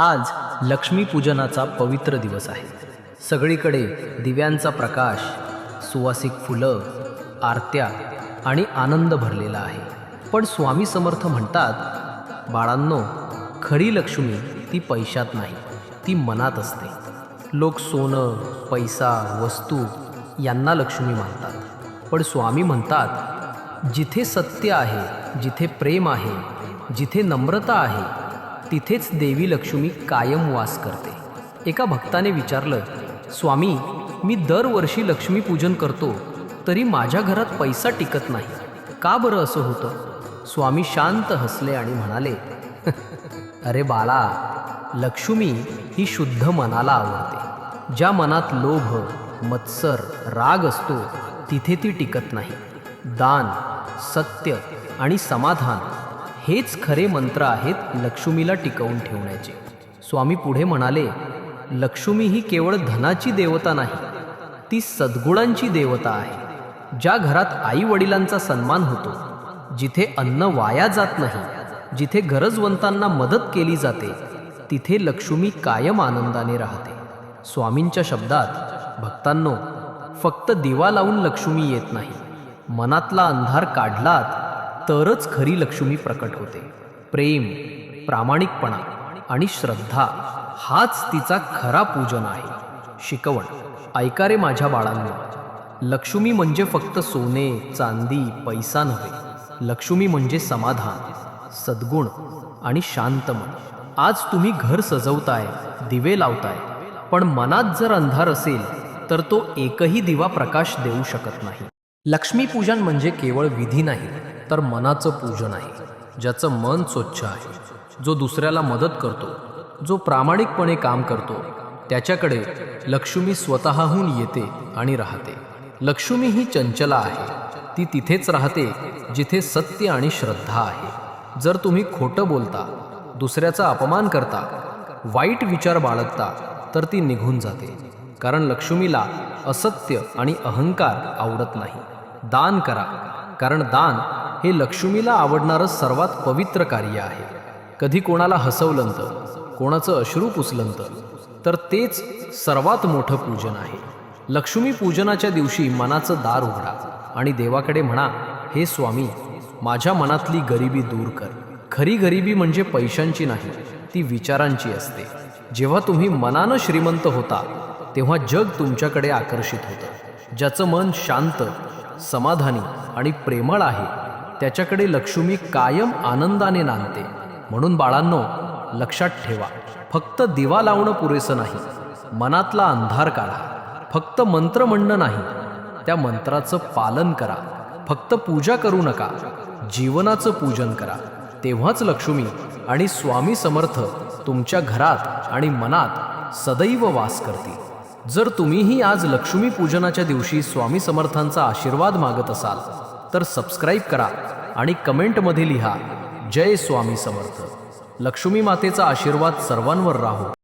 आज लक्ष्मीपूजनाचा पवित्र दिवस आहे. सगळीकडे दिव्यांचा प्रकाश सुवासिक फुलं आरत्या आणि आनंद भरलेला आहे. पण स्वामी समर्थ म्हणतात बाळांनो खरी लक्ष्मी ती पैशात नाही ती मनात असते. लोक सोनं पैसा वस्तू यांना लक्ष्मी मानतात. पण स्वामी म्हणतात जिथे सत्य आहे जिथे प्रेम आहे जिथे नम्रता आहे तिथेच देवी लक्ष्मी कायम वास करते. एका भक्ताने विचारलं स्वामी मी दरवर्षी लक्ष्मीपूजन करतो तरी माझ्या घरात पैसा टिकत नाही. का बरं असं होतं? स्वामी शांत हसले आणि म्हणाले अरे बाळा लक्ष्मी ही शुद्ध मनाला आवडते. ज्या मनात लोभ मत्सर राग असतो तिथे ती टिकत नाही. दान सत्य आणि समाधान हेच खरे मंत्र आहेत लक्ष्मीला टिकवून ठेवण्याचे. स्वामी पुढे म्हणाले लक्ष्मी ही केवळ धनाची देवता नाही ती सद्गुणांची देवता आहे ज्या घरात आई वडिलांचा सन्मान होतो जिथे अन्न वाया जात नाही जिथे गरजवंतांना मदत केली जाते तिथे लक्ष्मी कायम आनंदाने राहते. स्वामींच्या शब्दात भक्तांनो फक्त दिवा लावून लक्ष्मी येत नाही मनातला अंधार काढलात तरच खरी लक्ष्मी प्रकट होते. प्रेम प्रामाणिकपणा आणि श्रद्धा हाच तिचा खरा पूजन आहे. शिकवण ऐका रे माझ्या बाळांनो. लक्ष्मी म्हणजे फक्त सोने चांदी पैसा नव्हे. लक्ष्मी म्हणजे समाधान सद्गुण आणि शांत मन आज तुम्ही घर सजवताय दिवे लावताय पण मनात जर अंधार असेल तर तो एकही दिवा प्रकाश देऊ शकत नाही. लक्ष्मीपूजन म्हणजे केवळ विधी नाही तर मनाचं पूजन आहे ज्याचं मन स्वच्छ आहे. जो दुसऱ्याला मदत करतो जो प्रामाणिकपणे काम करतो त्याच्याकडे लक्ष्मी स्वतःहून येते आणि राहते. लक्ष्मी ही चंचला आहे ती तिथेच राहते जिथे सत्य आणि श्रद्धा आहे. जर तुम्ही खोटं बोलता दुसऱ्याचा अपमान करता वाईट विचार बाळगता तर ती निघून जाते. कारण लक्ष्मीला असत्य आणि अहंकार आवडत नाही. दान करा कारण दान हे लक्ष्मीला आवडणारं सर्वात पवित्र कार्य आहे. कधी कोणाला हसवलंत कोणाचं अश्रू पुसलंत तर तेच सर्वात मोठं पूजन आहे. लक्ष्मी पूजनाच्या दिवशी मनाचं दार उघडा आणि देवाकडे म्हणा हे स्वामी माझ्या मनातली गरिबी दूर कर. खरी गरिबी म्हणजे पैशांची नाही ती विचारांची असते. जेव्हा तुम्ही मनानं श्रीमंत होता तेव्हा जग तुमच्याकडे आकर्षित होतं. ज्याचं मन शांत समाधानी आणि प्रेमळ आहे त्याच्याकडे लक्ष्मी कायम आनंदाने नांदते. म्हणून बाळांनो लक्षात ठेवा फक्त दिवा लावणं पुरेसं नाही. मनातला अंधार काढा. फक्त मंत्र म्हणणं नाही. त्या मंत्राचं पालन करा. फक्त पूजा करू नका. जीवनाचं पूजन करा. तेव्हाच लक्ष्मी आणि स्वामी समर्थ तुमच्या घरात आणि मनात सदैव वास करतील. जर तुम्हीही आज लक्ष्मी पूजनाच्या दिवशी स्वामी समर्थांचा आशीर्वाद मागत असाल तर सबस्क्राईब करा आणि कमेंटमध्ये लिहा. जय स्वामी समर्थ. लक्ष्मी मातेचा आशीर्वाद सर्वांवर राहो.